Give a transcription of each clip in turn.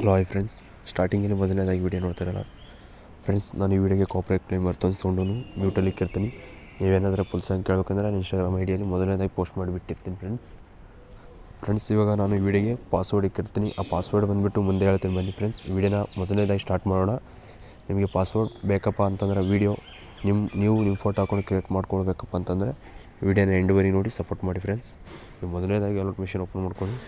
Hello hi friends ಸ್ಟಾರ್ಟಿಂಗಿನ ಮೊದಲನೇದಾಗಿ video ನೋಡ್ತಾರಲ್ಲ friends ನಾನು ಈ ವಿಡಿಯೋಗೆ ಕಾಪ್ರೇಟ್ ಕ್ಲೇಮ್ ಸೊಂಡೂ ಮ್ಯೂಟಲ್ಲಿ ಇಕ್ಕಿರ್ತೀನಿ. ನೀವೇನಾದರೂ ಪುಲ್ಸಂಗೆ ಸಾಂಗ್ ಕೇಳ್ಬೇಕಂದ್ರೆ ನಾನು ಇನ್ಸ್ಟಾಗ್ರಾಮ್ ಐಡಿಯಲ್ಲಿ ಡಿಯಲ್ಲಿ ಮೊದಲನೇದಾಗಿ ಪೋಸ್ಟ್ ಮಾಡಿಬಿಟ್ಟಿರ್ತೀನಿ ಫ್ರೆಂಡ್ಸ್ ಫ್ರೆಂಡ್ಸ್ ಇವಾಗ ನಾನು ಈ ವಿಡಿಯೋಗೆ ಪಾಸ್ವರ್ಡ್ ಇಕ್ಕಿರ್ತೀನಿ. ಆ ಪಾಸ್ವರ್ಡ್ ಬಂದುಬಿಟ್ಟು ಮುಂದೆ ಹೇಳ್ತೀನಿ ಬನ್ನಿ ಫ್ರೆಂಡ್ಸ್ ವಿಡಿಯೋನ ಮೊದಲನೇದಾಗಿ ಸ್ಟಾರ್ಟ್ ಮಾಡೋಣ. ನಿಮಗೆ ಪಾಸ್ವರ್ಡ್ ಬೇಕಪ್ಪ ಅಂತಂದ್ರೆ ವೀಡಿಯೋ ನಿಮ್ಮ ನೀವು ನಿಮ್ಮ ಫೋಟೋ ಹಾಕೊಂಡು ಕ್ರಿಯೇಟ್ ಮಾಡ್ಕೊಳ್ಬೇಕಪ್ಪ ಅಂತಂದರೆ ವಿಡಿಯೋನ ಎಂಡುವರೆಗೆ ನೋಡಿ ಸಪೋರ್ಟ್ ಮಾಡಿ ಫ್ರೆಂಡ್ಸ್ ನೀವು ಮೊದಲನೇದಾಗಿ ಅಲರ್ಟ್ ಮಿಷನ್ ಓಪನ್ ಮಾಡ್ಕೊಳ್ಳಿ.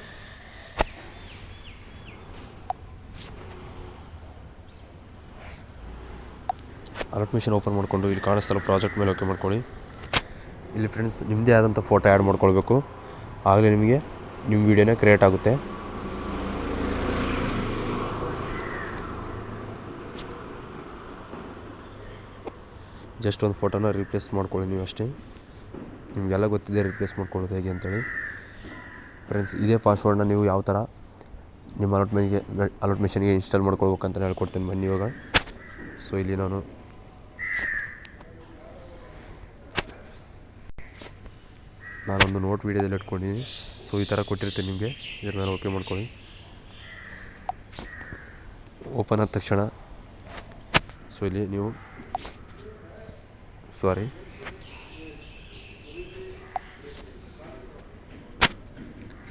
ಅಲರ್ಟ್ ಮಿಷನ್ ಓಪನ್ ಮಾಡಿಕೊಂಡು ಇಲ್ಲಿ ಕಾಣಿಸ್ತಲ್ಲ ಪ್ರಾಜೆಕ್ಟ್ ಮೇಲೆ ಓಕೆ ಮಾಡ್ಕೊಳ್ಳಿ. ಇಲ್ಲಿ ಫ್ರೆಂಡ್ಸ್ ನಿಮ್ಮದೇ ಆದಂಥ ಫೋಟೋ ಆ್ಯಡ್ ಮಾಡ್ಕೊಳ್ಬೇಕು. ಆಗಲೇ ನಿಮಗೆ ನಿಮ್ಮ ವೀಡಿಯೋನೇ ಕ್ರಿಯೇಟ್ ಆಗುತ್ತೆ. ಜಸ್ಟ್ ಒಂದು ಫೋಟೋನ ರಿಪ್ಲೇಸ್ ಮಾಡ್ಕೊಳ್ಳಿ ನೀವು ಅಷ್ಟೇ. ನಿಮಗೆಲ್ಲ ಗೊತ್ತಿದೆ ರಿಪ್ಲೇಸ್ ಮಾಡ್ಕೊಳ್ಳೋದು ಹೇಗೆ ಅಂತೇಳಿ. ಫ್ರೆಂಡ್ಸ್ ಇದೇ ಪಾಸ್ವರ್ಡ್ನ ನೀವು ಯಾವ ಥರ ನಿಮ್ಮ ಅಲೋಟ್ ಮಿಷನ್ಗೆ ಅಲರ್ಟ್ ಮಿಷನ್ಗೆ ಇನ್ಸ್ಟಾಲ್ ಮಾಡ್ಕೊಳ್ಬೇಕಂತ ಹೇಳ್ಕೊಡ್ತೀನಿ ಬನ್ನಿ ಇವಾಗ. ಸೊ ಇಲ್ಲಿ ನಾನು ನಾನೊಂದು ನೋಟ್ ವೀಡಿಯೋದಲ್ಲಿ ಇಟ್ಕೊಂಡಿದ್ದೀನಿ ಸೊ ಈ ಥರ ಕೊಟ್ಟಿರ್ತೀನಿ ನಿಮಗೆ. ಇದನ್ನು ಮೇಲೆ ಓಕೆ ಮಾಡ್ಕೊಳ್ಳಿ. ಓಪನ್ ಆದ ತಕ್ಷಣ. ಸೊ ಇಲ್ಲಿ ನೀವು ಸಾರಿ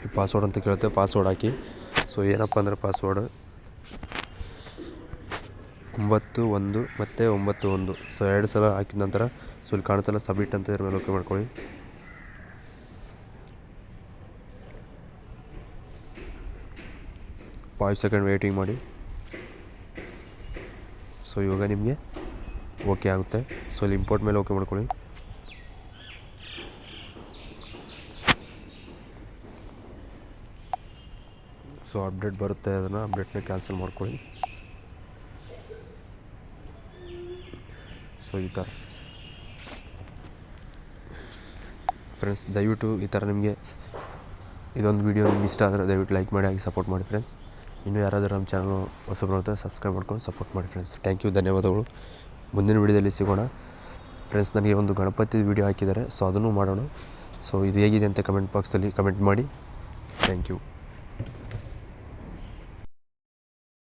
ಈ ಪಾಸ್ವರ್ಡ್ ಅಂತ ಕೇಳುತ್ತೆ ಪಾಸ್ವರ್ಡ್ ಹಾಕಿ. ಸೊ ಏನಪ್ಪ ಅಂದರೆ ಪಾಸ್ವರ್ಡ್ ಒಂಬತ್ತು ಒಂದು ಮತ್ತು ಒಂಬತ್ತು ಒಂದು. ಸೊ ಎರಡು ಸಲ ಹಾಕಿದ ನಂತರ ಸೊ ಇಲ್ಲಿ ಕಾಣುತ್ತಲ್ಲ ಸಬ್ಮಿಟ್ ಅಂತ ಇದ್ರ ಓಕೆ ಮಾಡ್ಕೊಳ್ಳಿ. ಫೈವ್ ಸೆಕೆಂಡ್ ವೇಟಿಂಗ್ ಮಾಡಿ. ಸೊ ಇವಾಗ ನಿಮಗೆ ಓಕೆ ಆಗುತ್ತೆ. ಸೊ ಇಲ್ಲಿ ಇಂಪೋರ್ಟ್ ಮೇಲೆ ಓಕೆ ಮಾಡ್ಕೊಳ್ಳಿ. ಸೊ ಅಪ್ಡೇಟ್ ಬರುತ್ತೆ ಅದನ್ನು ಅಪ್ಡೇಟ್ನ ಕ್ಯಾನ್ಸಲ್ ಮಾಡ್ಕೊಳ್ಳಿ. ಸೊ ಈ ಥರ ಫ್ರೆಂಡ್ಸ್ ದಯವಿಟ್ಟು ಈ ಥರ ನಿಮಗೆ ಇದೊಂದು ವೀಡಿಯೋ ನಿಮ್ಗೆ ಇಷ್ಟ ಆದರೆ ದಯವಿಟ್ಟು ಲೈಕ್ ಮಾಡಿ, ಹಾಗೆ ಸಪೋರ್ಟ್ ಮಾಡಿ ಫ್ರೆಂಡ್ಸ್ ಇನ್ನೂ ಯಾರಾದರೂ ನಮ್ಮ ಚಾನಲ್ ಹೊಸಬ್ರು ಇರ್ತಾರೆ ಸಬ್ಸ್ಕ್ರೈಬ್ ಮಾಡ್ಕೊಂಡು ಸಪೋರ್ಟ್ ಮಾಡಿ ಫ್ರೆಂಡ್ಸ್ ಥ್ಯಾಂಕ್ ಯು ಧನ್ಯವಾದಗಳು. ಮುಂದಿನ ವಿಡಿಯೋದಲ್ಲಿ ಸಿಗೋಣ. ಫ್ರೆಂಡ್ಸ್ ನನಗೆ ಒಂದು ಗಣಪತಿ ವಿಡಿಯೋ ಹಾಕಿದ್ದಾರೆ ಸೊ ಅದನ್ನು ಮಾಡೋಣ. ಸೊ ಇದು ಹೇಗಿದೆ ಅಂತ ಕಮೆಂಟ್ ಬಾಕ್ಸಲ್ಲಿ ಕಮೆಂಟ್ ಮಾಡಿ. Thank you